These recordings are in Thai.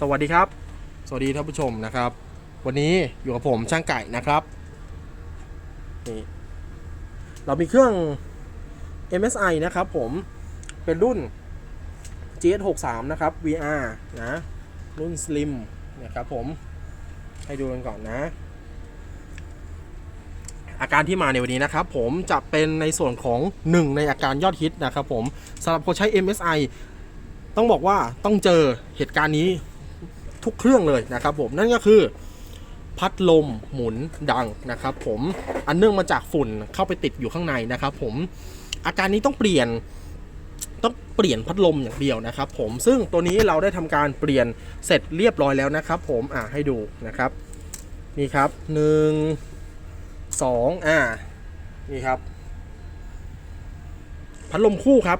สวัสดีครับ สวัสดีท่านผู้ชมนะครับ วันนี้อยู่กับผมช่างไก่นะครับนี่เรามีเครื่อง MSI นะครับผมเป็นรุ่น GS63 นะครับ VR นะรุ่น Slim นะครับผมให้ดูกันก่อนนะ อาการที่มาในวันนี้นะครับผมจะเป็นในส่วนของหนึ่งในอาการยอดฮิตนะครับผมสำหรับคนใช้ MSI ต้องบอกว่าต้องเจอเหตุการณ์นี้ ทุกเครื่องเลยนะครับผมนั่นก็คือพัดลมหมุนดังนะครับผมอันเนื่องมาจากฝุ่นเข้าไปติดอยู่ข้างในนะครับผมอาการนี้ต้องเปลี่ยนต้องเปลี่ยนพัดลมอย่างเดียวนะครับผมซึ่งตัวนี้เราได้ทำการเปลี่ยนเสร็จเรียบร้อยแล้วนะครับผมอ่าให้ดูนะครับนี่ครับหนึ่งสองอ่านี่ครับ พัดลมคู่ครับ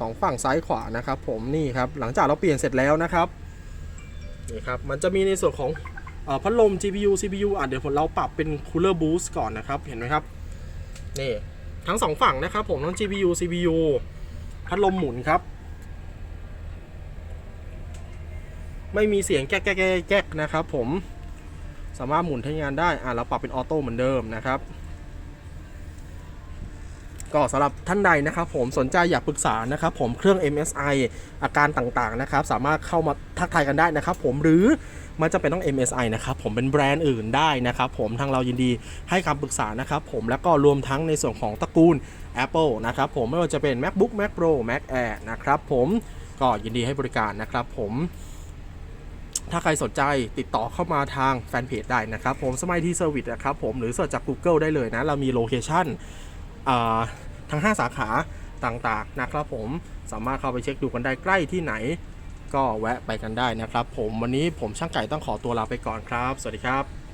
2 ฝั่งซ้ายขวานะครับ ผมนี่ครับหลังจากเราเปลี่ยนเสร็จแล้วนะครับนี่ครับมันจะมีในส่วนของพัดลม GPU CPU อะเดี๋ยวผมเราปรับเป็น Cooler Boost ก่อนนะครับ เห็นไหมครับนี่ทั้ง 2 ฝั่งนะครับผมทั้ง GPU CPU พัดลมหมุนครับ ไม่มีเสียงแก๊กแก๊กแก๊กนะครับผมสามารถหมุนใช้งานได้อะเราปรับเป็นออโต้เหมือนเดิมนะครับ ก็สำหรับท่านใดนะครับผมสนใจอยากปรึกษานะครับผมเครื่อง MSI อาการต่างๆนะครับสามารถเข้ามาทักทายกันได้นะครับผมหรือมันจะเป็นต้อง MSI นะครับผมเป็นแบรนด์อื่นได้นะครับผมทางเรายินดีให้คำปรึกษานะครับผมแล้วก็รวมทั้งในส่วนของตระกูล Apple นะครับผมไม่ว่าจะเป็น MacBook Mac Pro Mac Air นะครับผมก็ยินดีให้บริการนะครับผมถ้าใครสนใจติดต่อเข้ามาทางแฟนเพจได้นะครับผมสมัยที่เซอร์วิสนะครับผมหรือเสิร์ชจาก Google ได้เลยนะ เรามีโลเคชั่น ทั้ง 5 สาขาต่างๆนะครับผมสามารถเข้าไปเช็คดูกันได้ใกล้ที่ไหน ก็แวะไปกันได้นะครับ ผมวันนี้ผมช่างไก่ต้องขอตัวลาไปก่อนครับ สวัสดีครับ